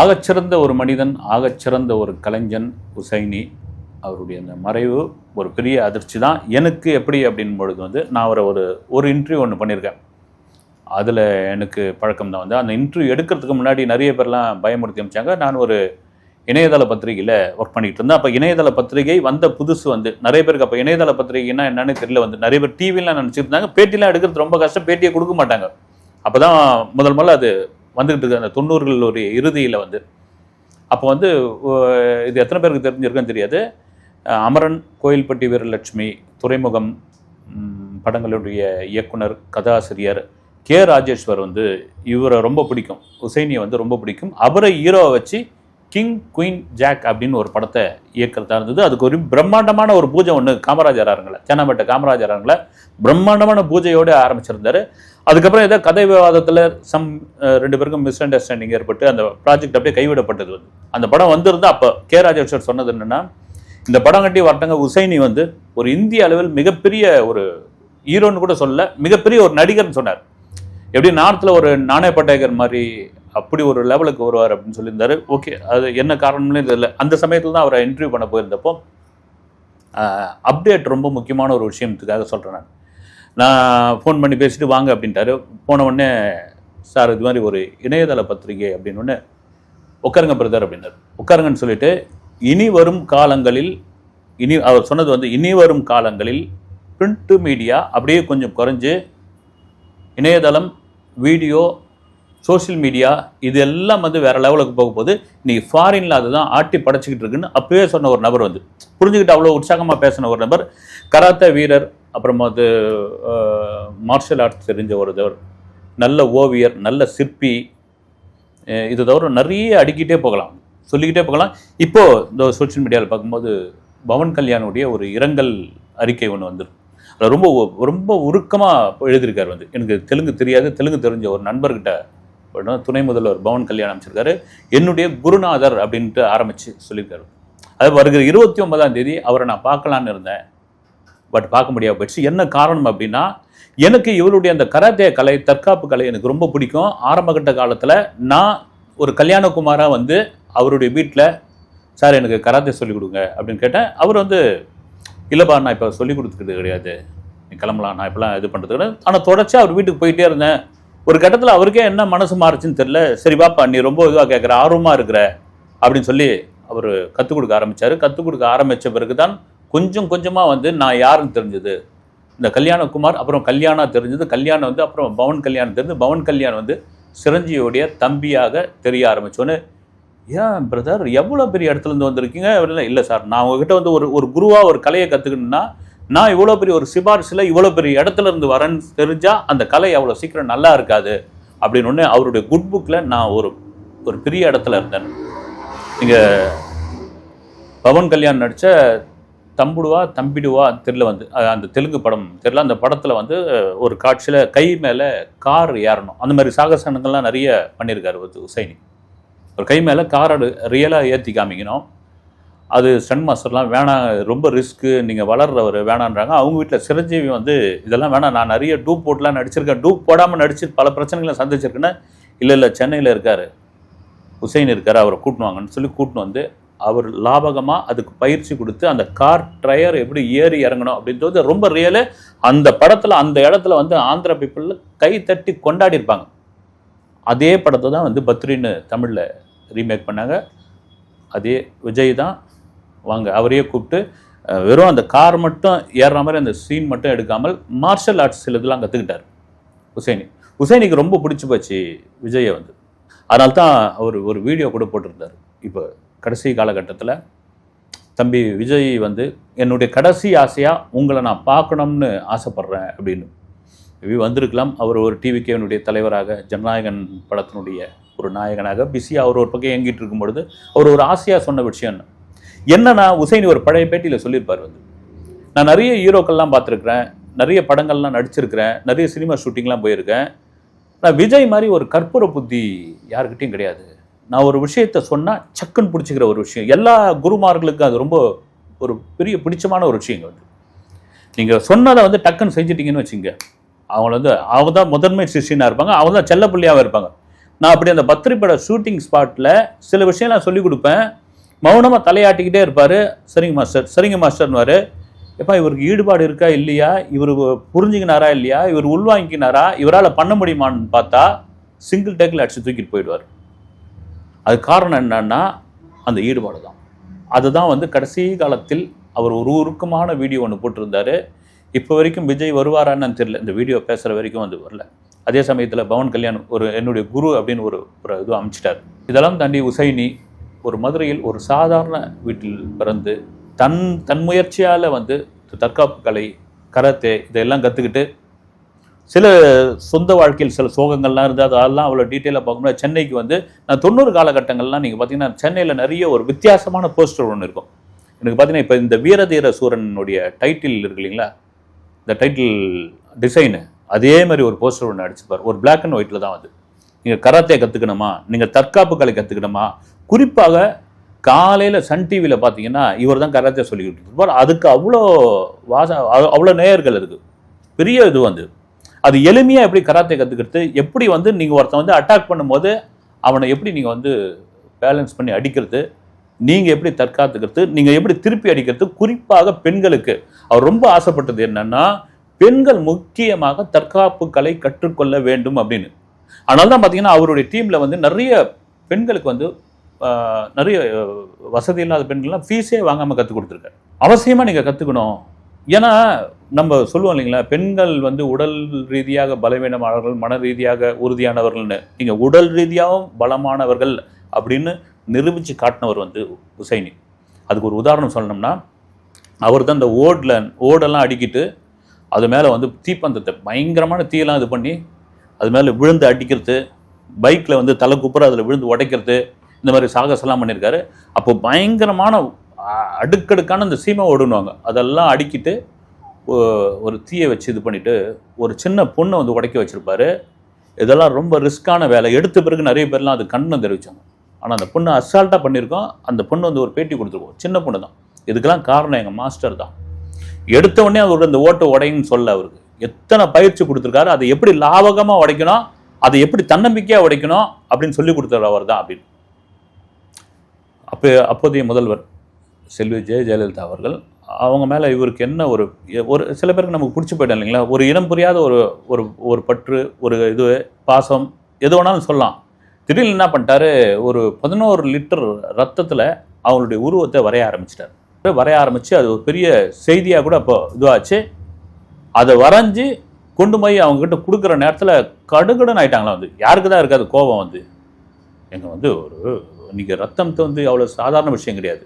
ஆகச்சிறந்த ஒரு மனிதன் ஆகச்சிறந்த ஒரு கலைஞன் உசைனி. அவருடைய அந்த மறைவு ஒரு பெரிய அதிர்ச்சி தான் எனக்கு எப்படி அப்படின் பொழுது வந்து நான் அவரை ஒரு ஒரு இன்டர்வியூ ஒன்று பண்ணியிருக்கேன் அதில் எனக்கு பழக்கம் தான். வந்து அந்த இன்டர்வியூ எடுக்கிறதுக்கு முன்னாடி நிறைய பேர்லாம் பயமுறுத்தி அமைச்சாங்க நான் ஒரு இணையதள பத்திரிகையில் ஒர்க் பண்ணிகிட்டு இருந்தேன். அப்போ இணையதள பத்திரிகை வந்த புதுசு வந்து நிறைய பேருக்கு அப்போ இணையதள பத்திரிகைன்னா என்னன்னு தெரியல வந்து நிறைய பேர் டிவிலாம் நினச்சிட்டு இருந்தாங்க. பேட்டிலாம் எடுக்கிறது ரொம்ப கஷ்டம். பேட்டியை கொடுக்க மாட்டாங்க. அப்போ தான் முதல் முதல்ல அது வந்துக்கிட்டு இருக்க அந்த தொண்ணூறுகளுடைய இறுதியில் வந்து. அப்போ வந்து இது எத்தனை பேருக்கு தெரிஞ்சிருக்குன்னு தெரியாது. அமரன் கோயில்பட்டி வீரலட்சுமி துறைமுகம் படங்களுடைய இயக்குனர் கதாசிரியர் கே ராஜேஸ்வர் வந்து இவரை ரொம்ப பிடிக்கும். உசைனியை வந்து ரொம்ப பிடிக்கும். அவரை ஹீரோவை வச்சு கிங் குயின் ஜாக் அப்படின்னு ஒரு படத்தை இயக்கிறதா இருந்தது. அதுக்கு ஒரு பிரம்மாண்டமான ஒரு பூஜை ஒன்று காமராஜர் அரங்கில் சேனாம்பேட்டை காமராஜர் அரங்கில் பிரம்மாண்டமான பூஜையோடு ஆரம்பிச்சிருந்தார். அதுக்கப்புறம் ஏதோ கதை விவாதத்தில் சம் ரெண்டு பேருக்கும் மிஸ் அண்டர்ஸ்டாண்டிங் ஏற்பட்டு அந்த ப்ராஜெக்ட் அப்படியே கைவிடப்பட்டது வந்து. அந்த படம் வந்திருந்தா அப்போ கே ராஜேஸ்வர் சொன்னது என்னென்னா இந்த படம் கட்டி வரட்டங்க உசைனி வந்து ஒரு இந்திய அளவில் மிகப்பெரிய ஒரு ஹீரோன்னு கூட சொல்ல மிகப்பெரிய ஒரு நடிகர்னு சொன்னார். எப்படி நார்த்தில் ஒரு நாணய பட்டேகர் மாதிரி அப்படி ஒரு லெவலுக்கு வருவார் அப்படின்னு சொல்லியிருந்தாரு. ஓகே அது என்ன காரணம்னு தெரியல. அந்த சமயத்தில் தான் அவரை இன்டர்வியூ பண்ண போயிருந்தப்போ அப்டேட் ரொம்ப முக்கியமான ஒரு விஷயத்துக்காக சொல்கிறேன் நான். நான் ஃபோன் பண்ணி பேசிட்டு வாங்க அப்படின்ட்டாரு. போன உடனே சார் இது மாதிரி ஒரு இணையதள பத்திரிகை அப்படின்னு ஒன்று உட்காருங்க பிரதர் அப்படின்னாரு. உட்காருங்கன்னு சொல்லிட்டு இனி வரும் காலங்களில் இனி அவர் சொன்னது வந்து இனி வரும் காலங்களில் பிரிண்ட் மீடியா அப்படியே கொஞ்சம் குறைஞ்சு இணையதளம் வீடியோ சோஷியல் மீடியா இது எல்லாம் வந்து வேறு லெவலுக்கு போக போகுது இன்னைக்கு ஃபாரின்ல அதுதான் ஆட்டி படைச்சிக்கிட்டு இருக்குன்னு அப்பவே சொன்ன ஒரு நபர் வந்து. புரிஞ்சுக்கிட்டு அவ்வளோ உற்சாகமாக பேசின ஒரு நபர் கராத்தே வீரர் அப்புறமா அது மார்ஷல் ஆர்ட்ஸ் தெரிஞ்ச ஒருத்தவர் நல்ல ஓவியர் நல்ல சிற்பி இது தவிர நிறைய அடிக்கிட்டே போகலாம். சொல்லிக்கிட்டே போகலாம். இப்போது இந்த சோஷியல் மீடியாவில் பார்க்கும்போது பவன் கல்யாணுடைய ஒரு இரங்கல் அறிக்கை ஒன்று வந்துடும் அதில் ரொம்ப ரொம்ப உருக்கமாக எழுதியிருக்கார் வந்து. எனக்கு தெலுங்கு தெரியாது. தெலுங்கு தெரிஞ்ச ஒரு நண்பர்கிட்ட துணை முதல்வர் பவன் கல்யாணம் அமைச்சிருக்காரு என்னுடைய குருநாதர் அப்படின்ட்டு ஆரம்பித்து சொல்லியிருக்காரு. அது வருகிற இருபத்தி ஒன்பதாம் தேதி அவரை நான் பார்க்கலான்னு இருந்தேன். பட் பார்க்க முடியாம போயிடுச்சு. என்ன காரணம் அப்படின்னா எனக்கு இவருடைய அந்த கராத்தே கலை தற்காப்பு கலை எனக்கு ரொம்ப பிடிக்கும். ஆரம்பகட்ட காலத்தில் நான் ஒரு கல்யாணகுமாராக வந்து அவருடைய வீட்டில் சார் எனக்கு கராத்தே சொல்லிக் கொடுங்க அப்படின்னு கேட்டேன். அவர் வந்து இல்லைப்பா நான் இப்போ சொல்லிக் கொடுத்துக்கிறது கிடையாது. நீ கிளம்பலாம் நான் இப்போலாம் இது பண்ணுறது கிடையாது. ஆனால் தொடர்ச்சியாக அவர் வீட்டுக்கு போயிட்டே இருந்தேன். ஒரு கட்டத்தில் அவருக்கே என்ன மனசு மாறுச்சுன்னு தெரியல. சரி பாப்பா நீ ரொம்ப இதுவாக கேட்குற ஆர்வமாக இருக்கிற அப்படின்னு சொல்லி அவர் கற்றுக் கொடுக்க ஆரம்பிச்சாரு. கற்றுக் கொடுக்க ஆரம்பித்த பிறகு தான் கொஞ்சம் கொஞ்சமாக வந்து நான் யாருன்னு தெரிஞ்சது? இந்த கல்யாணகுமார் அப்புறம் கல்யாணா தெரிஞ்சது. கல்யாணம் வந்து அப்புறம் பவன் கல்யாணம் தெரிஞ்சு பவன் கல்யாணம் வந்து சிரஞ்சியோடைய தம்பியாக தெரிய ஆரம்பித்தோன்னு ஏன் பிரதர் எவ்வளோ பெரிய இடத்துல இருந்து வந்திருக்கீங்க? அப்படின்னா இல்லை சார் நான் உங்ககிட்ட வந்து ஒரு ஒரு குருவாக ஒரு கலையை கற்றுக்கணும்னா நான் இவ்வளோ பெரிய ஒரு சிபாரிசில் இவ்வளோ பெரிய இடத்துல இருந்து வரேன்னு தெரிஞ்சால் அந்த கலை அவ்வளோ சீக்கிரம் நல்லா இருக்காது. அப்படின்னு ஒன்று அவருடைய குட் புக்கில் நான் ஒரு ஒரு பெரிய இடத்துல இருந்தேன். நீங்கள் பவன் கல்யாண் நடித்த தம்புடுவா தம்பிடுவா தெருல வந்து அந்த தெலுங்கு படம் தெரியல அந்த படத்தில் வந்து ஒரு காட்சியில் கை மேலே கார் ஏறணும். அந்த மாதிரி சாகசனங்கள்லாம் நிறைய பண்ணியிருக்காரு வந்து உசைனி. ஒரு கை மேலே காரை ரியலாக ஏற்றி காமிக்கணும். அது ஸ்டன் மாஸ்டர்லாம் வேணாம் ரொம்ப ரிஸ்க்கு நீங்கள் வளர்றவர் வேணான்றாங்க. அவங்க வீட்டில் சிரஞ்சீவி வந்து இதெல்லாம் வேணாம் நான் நிறைய டூப் போட்டுலாம் நடிச்சிருக்கேன். டூப் போடாமல் நடிச்சு பல பிரச்சனைகளை சந்திச்சிருக்கேன்னா. இல்லை இல்லை சென்னையில் இருக்கார். உசைன் இருக்கார் அவரை கூட்டின்னு வாங்கன்னு சொல்லி கூட்டின்னு வந்து அவர் லாபகமாக அதுக்கு பயிற்சி கொடுத்து அந்த கார் டயர் எப்படி ஏறி இறங்கணும் அப்படின்றது ரொம்ப ரியலு அந்த படத்தில் அந்த இடத்துல வந்து ஆந்திரா பீப்புள் கை தட்டி கொண்டாடி இருப்பாங்க அதே படத்தை தான் வந்து பத்ரின்னு தமிழில் ரீமேக் பண்ணாங்க. அதே விஜய் தான் வாங்க அவரையே கூப்பிட்டு வெறும் அந்த கார் மட்டும் ஏறுற மாதிரி அந்த சீன் மட்டும் எடுக்காமல் மார்ஷல் ஆர்ட்ஸ் சில இதெல்லாம் கற்றுக்கிட்டார் உசைனி. உசைனிக்கு ரொம்ப பிடிச்சி போச்சு விஜயை வந்து. அதனால தான் அவர் ஒரு வீடியோ கூட போட்டிருந்தார். இப்போ கடைசி காலகட்டத்தில் தம்பி விஜய் வந்து என்னுடைய கடைசி ஆசையாக உங்களை நான் பார்க்கணும்னு ஆசைப்பட்றேன் அப்படின்னு. மேபி வந்திருக்கலாம். அவர் ஒரு டிவிகேவனுடைய தலைவராக ஜனநாயகன் படத்தினுடைய ஒரு நாயகனாக பிஸியாக அவர் ஒரு பக்கம் இயங்கிட்டு இருக்கும் பொழுது அவர் ஒரு ஆசையாக சொன்ன விஷயம் என்ன? என்னன்னா உசைனி ஒரு பழைய பேட்டியில் சொல்லியிருப்பார் வந்து நான் நிறைய ஹீரோக்கள்லாம் பார்த்துருக்குறேன் நிறைய படங்கள்லாம் நடிச்சிருக்கிறேன் நிறைய சினிமா ஷூட்டிங்லாம் போயிருக்கேன். நான் விஜய் மாதிரி ஒரு கற்பூர புத்தி யாருக்கிட்டேயும் கிடையாது. நான் ஒரு விஷயத்த சொன்னால் சக்குன்னு பிடிச்சிக்கிற ஒரு விஷயம். எல்லா குருமார்களுக்கும் அது ரொம்ப ஒரு பெரிய பிடிச்சமான ஒரு விஷயங்க வந்து நீங்கள் சொன்னதை வந்து டக்குன்னு செஞ்சிட்டீங்கன்னு வச்சுங்க. அவங்கள வந்து அவங்க தான் முதன்மை சிஷியனாக இருப்பாங்க அவங்க தான் செல்லப்பிள்ளையாகவும் இருப்பாங்க. நான் அப்படி அந்த பத்திரிப்பட ஷூட்டிங் ஸ்பாட்டில் சில விஷயம் நான் சொல்லிக் கொடுப்பேன். மௌனமாக தலையாட்டிக்கிட்டே இருப்பார். சரிங்க மாஸ்டர் சரிங்க மாஸ்டர்னுவார் எப்பா இவருக்கு ஈடுபாடு இருக்கா இல்லையா? இவர் புரிஞ்சுக்கினாரா இல்லையா? இவர் உள்வாங்கிக்கினாரா? இவரால் பண்ண முடியுமான்னு பார்த்தா சிங்கிள் டேக்கில் அடிச்சு தூக்கிட்டு போயிடுவார். அது காரணம் என்னன்னா அந்த ஈடுபாடு தான் அதுதான் வந்து கடைசி காலத்தில் அவர் ஒரு உருக்கமான வீடியோ ஒன்று போட்டிருந்தாரு. இப்போ வரைக்கும் விஜய் வருவாரான்னு தெரியல. இந்த வீடியோ பேசுகிற வரைக்கும் வந்து வரல. அதே சமயத்தில் பவன் கல்யாண் ஒரு என்னுடைய குரு அப்படின்னு ஒரு ஒரு இது அமைச்சிட்டார். இதெல்லாம் தாண்டி உசைனி ஒரு மதுரையில் ஒரு சாதாரண வீட்டில் பிறந்து தன் தன் முயற்சியால் வந்து தற்காப்பு கலை கராத்தே இதெல்லாம் கற்றுக்கிட்டு சில சொந்த வாழ்க்கையில் சில சோகங்கள்லாம் இருந்தால் அதெல்லாம் அவ்வளோ டீட்டெயிலாக பார்க்கணும் சென்னைக்கு வந்து நான் தொண்ணூறு காலகட்டங்கள்லாம் நீங்கள் பார்த்தீங்கன்னா சென்னையில் நிறைய ஒரு வித்தியாசமான போஸ்டர் ஒன்று இருக்கும். எனக்கு பார்த்தீங்கன்னா இப்போ இந்த வீரதீர சூரனுடைய டைட்டில் இருக்கு இல்லைங்களா? இந்த டைட்டில் டிசைனு அதே மாதிரி ஒரு போஸ்டர் ஒன்று அடிச்சுப்பார் ஒரு பிளாக் அண்ட் ஒயிட்டில் தான் வந்து நீங்கள் கராத்தே கற்றுக்கணுமா நீங்கள் தற்காப்பு கலை கற்றுக்கணுமா குறிப்பாக காலையில் சன் டிவியில் பார்த்தீங்கன்னா இவர் தான் கராத்தே சொல்லிக்கிட்டு இருப்பார் அதுக்கு அவ்வளோ வாச அவ்வளோ நேயர்கள் இருக்குது பெரிய இது வந்து. அது எளிமையாக எப்படி கராத்தே கற்றுக்கிறது எப்படி வந்து நீங்கள் ஒருத்தன் வந்து அட்டாக் பண்ணும்போது அவனை எப்படி நீங்கள் வந்து பேலன்ஸ் பண்ணி அடிக்கிறது? நீங்கள் எப்படி தற்காத்துக்கிறது? நீங்கள் எப்படி திருப்பி அடிக்கிறது? குறிப்பாக பெண்களுக்கு. அவர் ரொம்ப ஆசைப்பட்டது என்னன்னா பெண்கள் முக்கியமாக தற்காப்பு கலை கற்றுக்கொள்ள வேண்டும் அப்படின்னு. அதனால தான் பார்த்தீங்கன்னா அவருடைய டீமில் வந்து நிறைய பெண்களுக்கு வந்து நிறைய வசதி இல்லாத பெண்கள்லாம் ஃபீஸே வாங்காமல் கற்றுக் கொடுத்துருக்காரு. அவசியமாக நீங்கள் கற்றுக்கணும் ஏன்னா நம்ம சொல்லுவோம் இல்லைங்களா பெண்கள் வந்து உடல் ரீதியாக பலவீனமானவர்கள் மன ரீதியாக உறுதியானவர்கள்னு. நீங்கள் உடல் ரீதியாகவும் பலமானவர்கள் அப்படின்னு நிரூபித்து காட்டினவர் வந்து உசைனி. அதுக்கு ஒரு உதாரணம் சொல்லணும்னா அவர் தான் இந்த ஓடில் ஓடெல்லாம் அடிக்கிட்டு அது மேலே வந்து தீப்பந்தத்தை பயங்கரமான தீயெல்லாம் இது பண்ணி அது மேலே விழுந்து அடிக்கிறது பைக்கில் வந்து தலை குப்புற அதில் விழுந்து உடைக்கிறது இந்த மாதிரி சாகசம்லாம் பண்ணியிருக்காரு. அப்போ பயங்கரமான அடுக்கடுக்கான இந்த சீமை ஓடுனுவாங்க அதெல்லாம் அடிக்கிட்டு ஒரு தீயை வச்சு இது பண்ணிட்டு ஒரு சின்ன பொண்ணை வந்து உடைக்க வச்சுருப்பாரு. இதெல்லாம் ரொம்ப ரிஸ்க்கான வேலை. எடுத்த பிறகு நிறைய பேர்லாம் அது கண்ணு தெரிவிச்சாங்க. ஆனால் அந்த பொண்ணு அசால்ட்டாக பண்ணியிருக்கோம். அந்த பொண்ணு வந்து ஒரு பேட்டி கொடுத்துருக்கோம். சின்ன பொண்ணு தான். இதுக்கெல்லாம் காரணம் எங்கள் மாஸ்டர் தான். எடுத்த உடனே அவரோட இந்த ஓட்டை உடையன்னு சொல்ல அவருக்கு. எத்தனை பயிற்சி கொடுத்துருக்காரு அதை எப்படி லாபகமாக உடைக்கணும் அதை எப்படி தன்னம்பிக்கையாக உடைக்கணும் அப்படின்னு சொல்லி கொடுத்தார் அவர் தான் அப்படின்னு. அப்போ அப்போதைய முதல்வர் செல்வி ஜெய ஜெயலலிதா அவர்கள் அவங்க மேலே இவருக்கு என்ன ஒரு ஒரு சில பேருக்கு நமக்கு பிடிச்சி போயிட்டோம் இல்லைங்களா? ஒரு இனம் புரியாத ஒரு ஒரு ஒரு பற்று ஒரு இது பாசம் எது வேணாலும் சொல்லலாம். திடீர்னு என்ன பண்ணிட்டாரு? ஒரு பதினோரு லிட்டர் ரத்தத்தில் அவங்களுடைய உருவத்தை வரைய ஆரம்பிச்சிட்டார். வரைய ஆரம்பித்து அது ஒரு பெரிய செய்தியாக கூட அப்போ இதுவாச்சு. அதை வரைஞ்சி கொண்டு போய் அவங்கக்கிட்ட கொடுக்குற நேரத்தில் கடுகடன் ஆயிட்டாங்களா வந்து. யாருக்கு தான் இருக்காது கோபம் வந்து. எங்கள் வந்து ஒரு இன்றைக்கி ரத்தம் வந்து அவ்வளோ சாதாரண விஷயம் கிடையாது.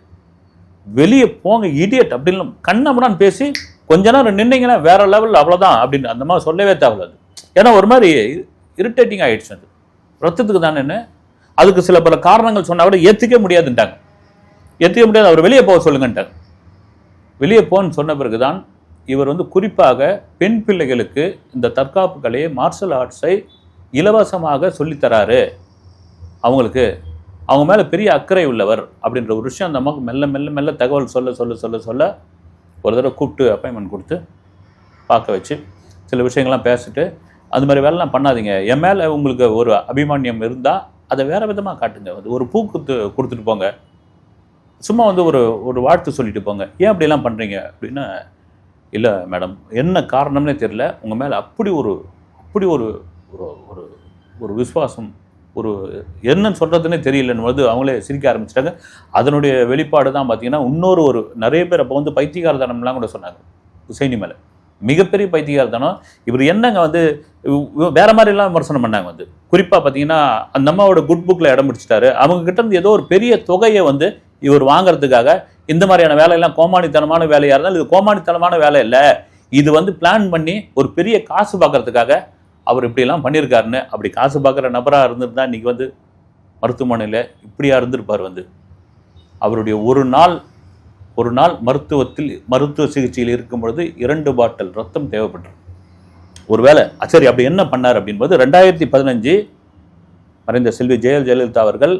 வெளியே போங்க இடியட் அப்படின்னு கண்ணமுடான்னு பேசி கொஞ்ச நேரம் நின்னீங்கன்னா வேற லெவலில் அவ்வளோதான் அப்படின்னு அந்த மாதிரி சொல்லவே தேவையில்ல அது ஏன்னா ஒரு மாதிரி இரிட்டேட்டிங் ஆகிடுச்சு அது. ரத்தத்துக்கு தானே என்ன? அதுக்கு சில பல காரணங்கள் சொன்னால் கூட ஏற்றுக்க முடியாதுன்ட்டாங்க. ஏற்றுக்க முடியாது அவர் வெளியே போக சொல்லுங்கன்ட்டாங்க. வெளியே போன்னு சொன்ன பிறகு தான் இவர் வந்து குறிப்பாக பெண் பிள்ளைகளுக்கு இந்த தற்காப்பு கலையை மார்ஷல் ஆர்ட்ஸை இலவசமாக சொல்லித்தராரு. அவங்களுக்கு அவங்க மேலே பெரிய அக்கறை உள்ளவர் அப்படின்ற ஒரு விஷயம் அந்த அம்மாவுக்கு மெல்ல மெல்ல மெல்ல தகவல் சொல்ல சொல்ல சொல்ல சொல்ல ஒரு தடவை கூப்பிட்டு அப்பாயின்மெண்ட் கொடுத்து பார்க்க வச்சு சில விஷயங்கள்லாம் பேசிட்டு அது மாதிரி வேலைலாம் பண்ணாதீங்க. என் மேலே உங்களுக்கு ஒரு அபிமானியம் இருந்தால் அதை வேறு விதமாக காட்டுங்க. அது ஒரு பூ குத்து கொடுத்துட்டு போங்க. சும்மா வந்து ஒரு ஒரு வாழ்த்து சொல்லிட்டு போங்க. ஏன் அப்படிலாம் பண்ணுறீங்க அப்படின்னா இல்லை மேடம் என்ன காரணம்னே தெரியல. உங்கள் மேலே அப்படி ஒரு அப்படி ஒரு ஒரு ஒரு ஒரு விசுவாசம் ஒரு என்னன்னு சொல்கிறதுனே தெரியலன்னு வந்து அவங்களே சிரிக்க ஆரம்பிச்சிட்டாங்க. அதனுடைய வெளிப்பாடு தான் பார்த்தீங்கன்னா இன்னொரு ஒரு நிறைய பேர் அப்போ வந்து பைத்தியகாரதனம்லாம் கூட சொன்னாங்க உசைனி மேலே. மிகப்பெரிய பைத்தியகாரத்தனம் இவர் என்னங்க வந்து வேற மாதிரிலாம் விமர்சனம் பண்ணாங்க வந்து. குறிப்பாக பார்த்தீங்கன்னா அந்த அம்மாவோட குட் புக்கில் இடம் பிடிச்சிட்டாரு. அவங்க கிட்ட இருந்து ஏதோ ஒரு பெரிய தொகையை வந்து இவர் வாங்குறதுக்காக இந்த மாதிரியான வேலையெல்லாம் கோமாளித்தனமான வேலையாக இருந்தாலும் இது கோமாளித்தனமான வேலை இல்லை. இது வந்து பிளான் பண்ணி ஒரு பெரிய காசு பார்க்கறதுக்காக அவர் இப்படியெல்லாம் பண்ணியிருக்காருன்னு அப்படி காசு பார்க்குற நபராக இருந்திருந்தால் இன்றைக்கி வந்து மருத்துவமனையில் இப்படியா இருந்திருப்பார் வந்து. அவருடைய ஒரு நாள் ஒரு நாள் மருத்துவத்தில் மருத்துவ சிகிச்சையில் இருக்கும் பொழுது இரண்டு பாட்டில் ரத்தம் தேவைப்பட்டது. ஒருவேளை சரி அப்படி என்ன பண்ணார் அப்படின்போது ரெண்டாயிரத்தி பதினஞ்சு மறைந்த செல்வி ஜெயல் ஜெயலலிதா அவர்கள்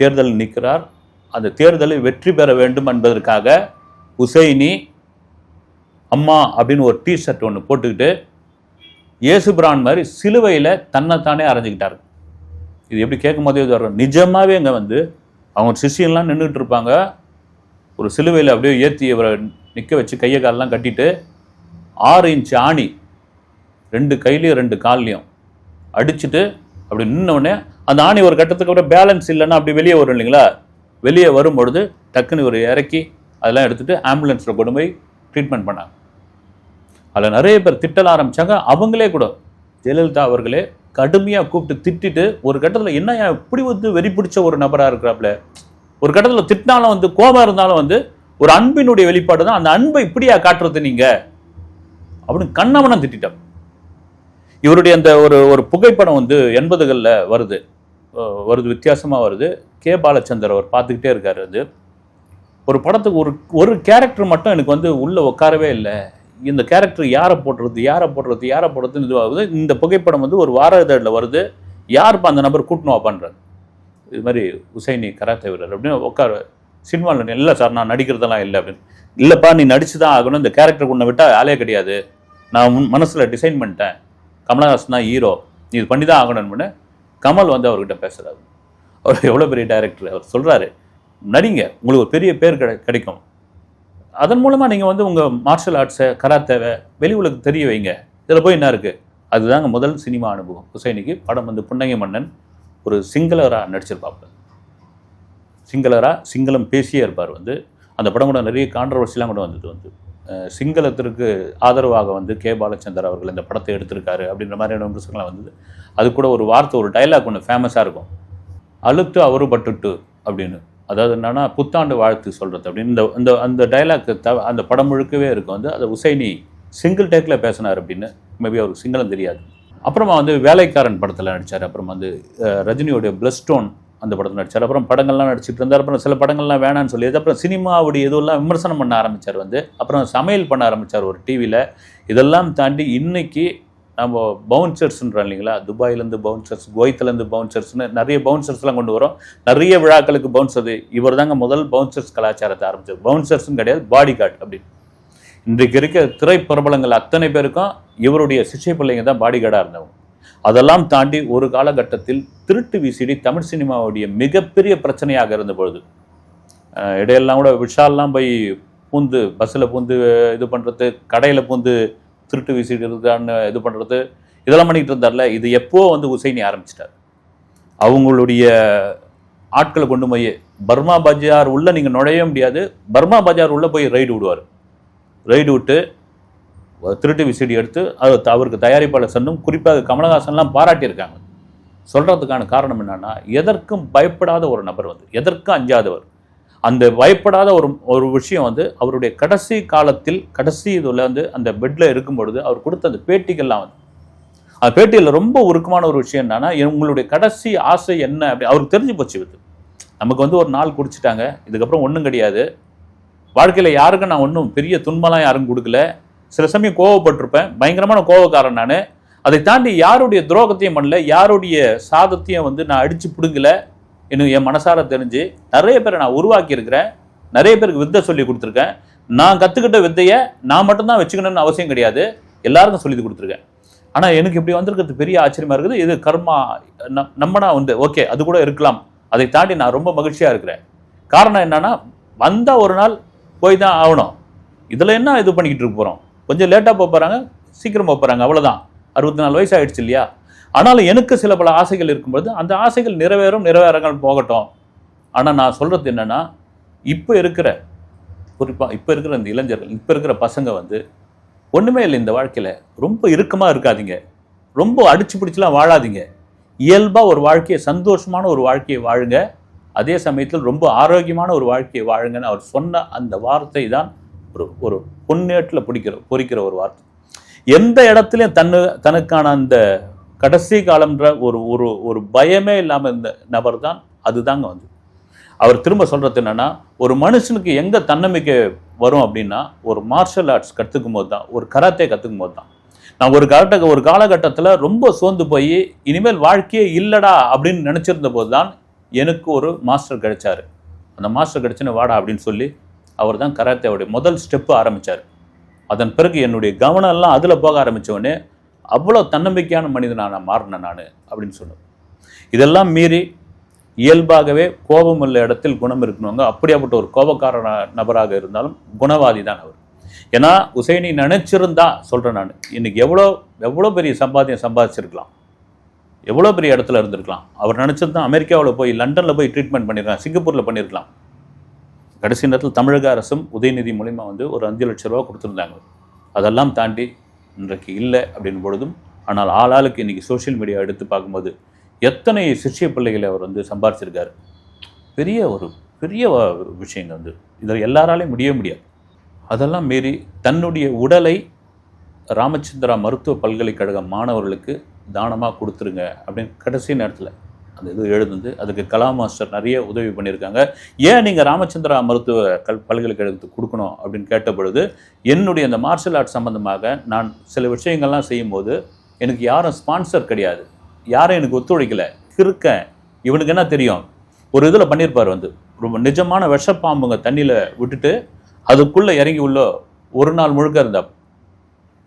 தேர்தலில் நிற்கிறார். அந்த தேர்தலில் வெற்றி பெற வேண்டும் என்பதற்காக உசைனி அம்மா அப்படின்னு ஒரு டிஷர்ட் ஒன்று போட்டுக்கிட்டு இயேசு பிரான் மாதிரி சிலுவையில் தன்னைத்தானே அரைஞ்சிக்கிட்டாரு இது எப்படி கேட்கும் போதே வர்றோம். நிஜமாவே இங்கே வந்து அவங்க சிஷியெல்லாம் நின்றுட்டு இருப்பாங்க. ஒரு சிலுவையில் அப்படியே ஏற்றி இவரை நிற்க வச்சு கையை காலெலாம் கட்டிட்டு ஆறு இன்ச் ஆணி ரெண்டு கையிலையும் ரெண்டு கால்லையும் அடிச்சுட்டு அப்படி நின்னவுடனே அந்த ஆணி ஒரு கட்டத்துக்கு அப்புறம் பேலன்ஸ் இல்லைன்னா அப்படி வெளியே வரும் இல்லைங்களா? வெளியே வரும்பொழுது டக்குன்னு ஒரு இறக்கி அதெல்லாம் எடுத்துகிட்டு ஆம்புலன்ஸில் கொண்டு போய் ட்ரீட்மெண்ட் பண்ணாங்க. அதில் நிறைய பேர் திட்டல ஆரம்பித்தாங்க அவங்களே கூட ஜெயலலிதா அவர்களே கடுமையாக கூப்பிட்டு திட்டிட்டு ஒரு கட்டத்தில் என்ன இப்படி வந்து வெறி பிடிச்ச ஒரு நபராக இருக்கிறாப்புல ஒரு கட்டத்தில் திட்டினாலும் வந்து கோபம் இருந்தாலும் வந்து ஒரு அன்பினுடைய வெளிப்பாடு தான். அந்த அன்பை இப்படியா காட்டுறது நீங்க? அப்படின்னு கண்ணவனம் திட்டார் இவருடைய அந்த ஒரு ஒரு புகைப்படம் வந்து எண்பதுகளில் வருது. வருது வித்தியாசமாக வருது. கே. பாலச்சந்தர் அவர் பார்த்துக்கிட்டே இருக்காரு அது ஒரு படத்துக்கு ஒரு ஒரு கேரக்டர் மட்டும் எனக்கு வந்து உள்ளே உட்காரவே இல்லை. இந்த கேரக்டர் யாரை போடுறது யாரை போடுறது யாரை போடுறதுன்னு இதுவாகுது. இந்த புகைப்படம் வந்து ஒரு வார இதழில் வருது. யாருப்பா அந்த நபர் கூட்டணும் வாப்பான்றார் இது மாதிரி உசைனி கராத்தே வீரர் அப்படின்னு உட்கார. சினிமாவில் இல்லை சார் நான் நடிக்கிறதெல்லாம் இல்லை அப்படின்னு. இல்லைப்பா நீ நடிச்சு தான் ஆகணும். இந்த கேரக்டர் உன்னை விட்டால் ஆளே கிடையாது. நான் உன் மனசில் டிசைன் பண்ணிட்டேன். கமலஹாசன் தான் ஹீரோ நீ இது பண்ணி தான் ஆகணும்னு கமல் வந்து அவர்கிட்ட பேசுகிறாரு அவர் எவ்வளோ பெரிய டைரக்டர் அவர் சொல்கிறாரு நடிங்க உங்களுக்கு ஒரு பெரிய பேர் கிடை கிடைக்கும். அதன் மூலமாக நீங்கள் வந்து உங்கள் மார்ஷல் ஆர்ட்ஸை கராத்தேவை வெளி உலகத்துக்கு தெரிய வைங்க. இதில் போய் என்ன இருக்குது அதுதாங்க முதல் சினிமா அனுபவம். ஹுசைனிக்கு படம் வந்து புன்னகை மன்னன் ஒரு சிங்களராக நடிச்சிருப்பாப்பு சிங்களராக சிங்களம் பேசியே இருப்பார் வந்து. அந்த படம் கூட நிறைய கான்ட்ரவர்சிலாம் கூட வந்தது வந்து. சிங்களத்திற்கு ஆதரவாக வந்து கே. பாலச்சந்தர் அவர்கள் இந்த படத்தை எடுத்திருக்காரு அப்படின்ற மாதிரியான விமர்சனங்கள்லாம் வந்தது. அது கூட ஒரு வார்த்தை ஒரு டைலாக் ஒன்று ஃபேமஸாக இருக்கும். அழுத்து அவரு பட்டுட்டு அப்படின்னு. அதாவது என்னன்னா புத்தாண்டு வாழ்த்து சொல்கிறது அப்படின்னு இந்த இந்த அந்த டைலாக் த அந்த படம் முழுக்கவே இருக்கும். வந்து அதை உசைனி சிங்கிள் டேக்கில் பேசினார் அப்படின்னு மேபி அவருக்கு சிங்களம் தெரியாது. அப்புறமா வந்து வேலைக்காரன் படத்தில் நடித்தார் அப்புறம் வந்து ரஜினியோடைய பிளஸ்டோன் அந்த படத்தில் நடித்தார் அப்புறம் படங்கள்லாம் நடிச்சிட்டு இருந்தார். அப்புறம் சில படங்கள்லாம் வேணான்னு சொல்லி அப்புறம் சினிமாவுடைய இதுவெல்லாம் விமர்சனம் பண்ண ஆரம்பித்தார் வந்து. அப்புறம் சமையல் பண்ண ஆரம்பித்தார் ஒரு டிவியில் இதெல்லாம் தாண்டி இன்றைக்கி நம்ம பவுன்சர்ஸ்ன்றோம் இல்லைங்களா? துபாயிலேருந்து பவுன்சர்ஸ் குவைத்துலேருந்து பவுன்சர்ஸ்னு நிறைய பவுன்சர்ஸ்லாம் கொண்டு வரோம். நிறைய விழாக்களுக்கு பவுன்சர் இவர் தாங்க முதல் பவுன்சர்ஸ் கலாச்சாரத்தை ஆரம்பிச்சது பவுன்சர்ஸ்னு கிடையாது பாடி கார்டு அப்படின்னு. இன்றைக்கு இருக்க திரைப்பிரபலங்கள் அத்தனை பேருக்கும் இவருடைய சிஷ்ய பிள்ளைங்க தான் பாடி கார்டாக இருந்தவங்க. அதெல்லாம் தாண்டி ஒரு காலகட்டத்தில் திருட்டு விசிடி தமிழ் சினிமாவுடைய மிகப்பெரிய பிரச்சனையாக இருந்த பொழுது இடையெல்லாம் கூட விஷால்லாம் போய் பூந்து பஸ்ஸில் பூந்து இது பண்ணுறது கடையில் பூந்து திருட்டு விசிடி இது பண்ணுறது இதெல்லாம் பண்ணிக்கிட்டு இருந்தார்ல இது எப்போ வந்து உசைனி ஆரம்பிச்சிட்டார்? அவங்களுடைய ஆட்களை கொண்டு போய் பர்மா பஜார் உள்ளே நீங்கள் நுழைய முடியாது பர்மா பஜார் உள்ளே போய் ரைடு விடுவார். ரைடு விட்டு திருட்டு விசிடி எடுத்து அது த- அவருக்கு தயாரிப்பாளர் சொன்னும் குறிப்பாக கமலஹாசன்லாம் பாராட்டியிருக்காங்க. சொல்கிறதுக்கான காரணம் என்னென்னா எதற்கும் பயப்படாத ஒரு நபர் வந்து எதற்கும் அஞ்சாதவர் அந்த பயப்படாத ஒரு ஒரு விஷயம் வந்து அவருடைய கடைசி காலத்தில் கடைசி இதில் வந்து அந்த பெட்டில் இருக்கும் பொழுது அவர் கொடுத்த அந்த பேட்டிகள்லாம் வந்து. அந்த பேட்டியில் ரொம்ப உருக்கமான ஒரு விஷயம் என்னன்னா உங்களுடைய கடைசி ஆசை என்ன அப்படி அவருக்கு தெரிஞ்சு போச்சு இது. நமக்கு வந்து ஒரு நாள் குடிச்சிட்டாங்க இதுக்கப்புறம் ஒன்றும் கிடையாது. வாழ்க்கையில் யாருக்கும் நான் ஒன்றும் பெரிய துன்பம்லாம் யாரும் கொடுக்கல. சில சமயம் கோவப்பட்டிருப்பேன் பயங்கரமான கோவக்காரன் நான். அதை தாண்டி யாருடைய துரோகத்தையும் பண்ணல யாருடைய சாதத்தையும் வந்து நான் அடித்து பிடுங்கலை. இன்னும் என் மனசார தெரிஞ்சு நிறைய பேரை நான் உருவாக்கி இருக்கிறேன் நிறைய பேருக்கு வித்தை சொல்லி கொடுத்துருக்கேன். நான் கற்றுக்கிட்ட வித்தையை நான் மட்டும்தான் வச்சுக்கணும்னு அவசியம் கிடையாது. எல்லாருக்கும் சொல்லி கொடுத்துருக்கேன். ஆனால் எனக்கு இப்படி வந்திருக்கிறது பெரிய ஆச்சரியமாக இருக்குது. இது கர்மா நம் நம்மனா வந்து ஓகே அது கூட இருக்கலாம். அதை தாண்டி நான் ரொம்ப மகிழ்ச்சியாக இருக்கிறேன். காரணம் என்னன்னா வந்தால் ஒரு நாள் போய் தான் ஆகணும். இதில் என்ன இது பண்ணிக்கிட்டு இருக்க போகிறோம் கொஞ்சம் லேட்டாக போக போகிறாங்க சீக்கிரம் போக போகிறாங்க அவ்வளோதான் அறுபத்தி நாலு வயசு ஆகிடுச்சு இல்லையா? ஆனாலும் எனக்கு சில பல ஆசைகள் இருக்கும்பொழுது அந்த ஆசைகள் நிறைவேறும் நிறைவேறாமல் போகட்டும். ஆனால் நான் சொல்கிறது என்னென்னா இப்போ இருக்கிற குறிப்பாக இப்போ இருக்கிற இந்த இளைஞர்கள் இப்போ இருக்கிற பசங்க வந்து ஒன்றுமே இல்லை இந்த வாழ்க்கையில். ரொம்ப இறுக்கமாக இருக்காதீங்க. ரொம்ப அடிச்சு பிடிச்சலாம் வாழாதீங்க. இயல்பாக ஒரு வாழ்க்கையை சந்தோஷமான ஒரு வாழ்க்கையை வாழுங்க. அதே சமயத்தில் ரொம்ப ஆரோக்கியமான ஒரு வாழ்க்கையை வாழுங்கன்னு அவர் சொன்ன அந்த வார்த்தை தான் ஒரு ஒரு பொன்னேட்டில் பிடிக்கிற பொறிக்கிற ஒரு வார்த்தை. எந்த இடத்துலையும் தன்னு தனக்கான அந்த கடைசி காலம்ன்ற ஒரு ஒரு ஒரு பயமே இல்லாமல் இருந்த நபர் தான் அதுதாங்க வந்து. அவர் திரும்ப சொல்கிறது என்னென்னா ஒரு மனுஷனுக்கு எங்கே தன்னம்பிக்கை வரும் அப்படின்னா ஒரு மார்ஷல் ஆர்ட்ஸ் கற்றுக்கும் போது தான் ஒரு கராத்தே கற்றுக்கும் போது தான். நான் ஒரு காலட்ட ஒரு காலகட்டத்தில் ரொம்ப சோர்ந்து போய் இனிமேல் வாழ்க்கையே இல்லைடா அப்படின்னு நினச்சிருந்த போது தான் எனக்கு ஒரு மாஸ்டர் கிடைச்சாரு. அந்த மாஸ்டர் கிடைச்சுன்னு வாடா அப்படின்னு சொல்லி அவர் தான் கராத்தேவுடைய முதல் ஸ்டெப்பு ஆரம்பிச்சார். அதன் பிறகு என்னுடைய கவனம் எல்லாம் அதில் போக ஆரம்பிச்ச அவ்வளோ தன்னம்பிக்கையான மனிதனாக நான் மாறினேன் நான் அப்படின்னு சொன்னேன் இதெல்லாம் மீறி இயல்பாகவே கோபம் உள்ள இடத்தில் குணம் இருக்கணுங்க அப்படியாப்பட்ட ஒரு கோபக்கார நபராக இருந்தாலும் குணவாதி தான் அவர். ஏன்னா உசைனி நினைச்சிருந்தா சொல்கிறேன் நான் இன்னைக்கு எவ்வளோ எவ்வளோ பெரிய சம்பாத்தியம் சம்பாதிச்சிருக்கலாம். எவ்வளோ பெரிய இடத்துல இருந்திருக்கலாம். அவர் நினச்சிருந்தா அமெரிக்காவில் போய் லண்டனில் போய் ட்ரீட்மெண்ட் பண்ணியிருக்கலாம் சிங்கப்பூரில் பண்ணியிருக்கலாம் கடைசி நேரத்தில் தமிழக அரசும் உதயநிதி மூலிமா வந்து ஒரு அஞ்சு லட்ச ரூபா கொடுத்துருந்தாங்க. அதெல்லாம் தாண்டி இன்றைக்கு இல்லை அப்படின்னு பொழுதும் ஆனால் ஆளாளுக்கு இன்றைக்கி சோஷியல் மீடியா எடுத்து பார்க்கும்போது எத்தனை சிஷ்ய பிள்ளைகளை அவர் வந்து சம்பாரிச்சிருக்காரு? பெரிய ஒரு பெரிய விஷயங்கள் விஷயங்க வந்து. இதில் எல்லாராலையும் முடிய முடியாது. அதெல்லாம் மீறி தன்னுடைய உடலை ராமச்சந்திரா மருத்துவ பல்கலைக்கழக மாணவர்களுக்கு தானமாக கொடுத்துருங்க அப்படின்னு கடைசி நேரத்தில் அந்த இது எழுதுந்து அதுக்கு கலாம் மாஸ்டர் நிறைய உதவி பண்ணியிருக்காங்க. ஏன் நீங்கள் ராமச்சந்திரா மருத்துவ கல் பல்கலைக்கழகத்துக்கு கொடுக்கணும் அப்படின்னு கேட்ட பொழுது என்னுடைய அந்த மார்ஷல் ஆர்ட் சம்பந்தமாக நான் சில விஷயங்கள்லாம் செய்யும்போது எனக்கு யாரும் ஸ்பான்சர் கிடையாது. யாரும் எனக்கு ஒத்துழைக்கலை. இருக்கேன் இவனுக்கு என்ன தெரியும்? ஒரு இதில் பண்ணியிருப்பார் வந்து. ரொம்ப நிஜமான விஷப்பாம்புங்க தண்ணியில் விட்டுட்டு அதுக்குள்ளே இறங்கி உள்ள ஒரு நாள் முழுக்க இருந்தால்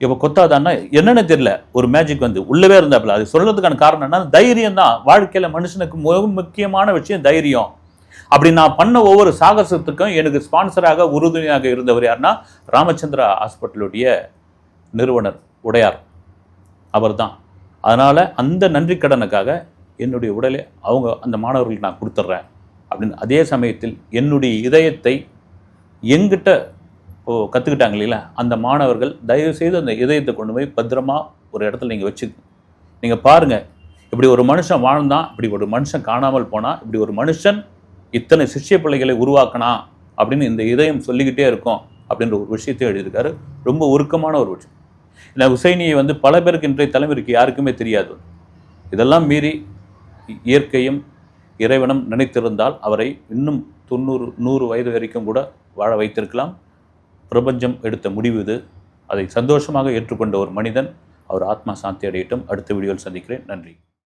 இப்போ கொத்தாதான்னா என்னென்னு தெரியல. ஒரு மேஜிக் வந்து உள்ளவே இருந்தாப்புல. அது சொல்கிறதுக்கான காரணம் என்ன தைரியம் தான். வாழ்க்கையில் மனுஷனுக்கு மிக முக்கியமான விஷயம் தைரியம். அப்படி நான் பண்ண ஒவ்வொரு சாகசத்துக்கும் எனக்கு ஸ்பான்சராக உறுதுணையாக இருந்தவர் யாருன்னா ராமச்சந்திரா ஹாஸ்பிட்டலுடைய நிறுவனர் உடையார். அவர்தான். அதனால் அந்த நன்றி கடனுக்காக என்னுடைய உடலை அவங்க அந்த மாணவர்களுக்கு நான் கொடுத்துட்றேன் அப்படின்னு அதே சமயத்தில் என்னுடைய இதயத்தை எங்கிட்ட ஓ கற்றுக்கிட்டாங்க இல்லைங்களா? அந்த மாணவர்கள் தயவு செய்து அந்த இதயத்தை கொண்டு போய் பத்திரமா ஒரு இடத்துல நீங்கள் வச்சு நீங்கள் பாருங்கள் இப்படி ஒரு மனுஷன் வாழ்ந்தான் இப்படி ஒரு மனுஷன் காணாமல் போனால் இப்படி ஒரு மனுஷன் இத்தனை சிஷ்ய பிள்ளைகளை உருவாக்கினா அப்படின்னு இந்த இதயம் சொல்லிக்கிட்டே இருக்கும் அப்படின்ற ஒரு விஷயத்தை எழுதியிருக்காரு. ரொம்ப உருக்கமான ஒரு விஷயம். இந்த உசைனியை வந்து பல பேருக்கு இன்றைய தலைமுறைக்கு யாருக்குமே தெரியாது. இதெல்லாம் மீறி இயற்கையும் இறைவனும் நினைத்திருந்தால் அவரை இன்னும் தொண்ணூறு நூறு வயது வரைக்கும் கூட வாழ வைத்திருக்கலாம். பிரபஞ்சம் எடுத்த முடிவு இது. அதை சந்தோஷமாக ஏற்றுக்கொண்ட ஒரு மனிதன் அவர் ஆத்மா சாந்தி அடையட்டும். அடுத்த வீடியோவில் சந்திக்கிறேன். நன்றி.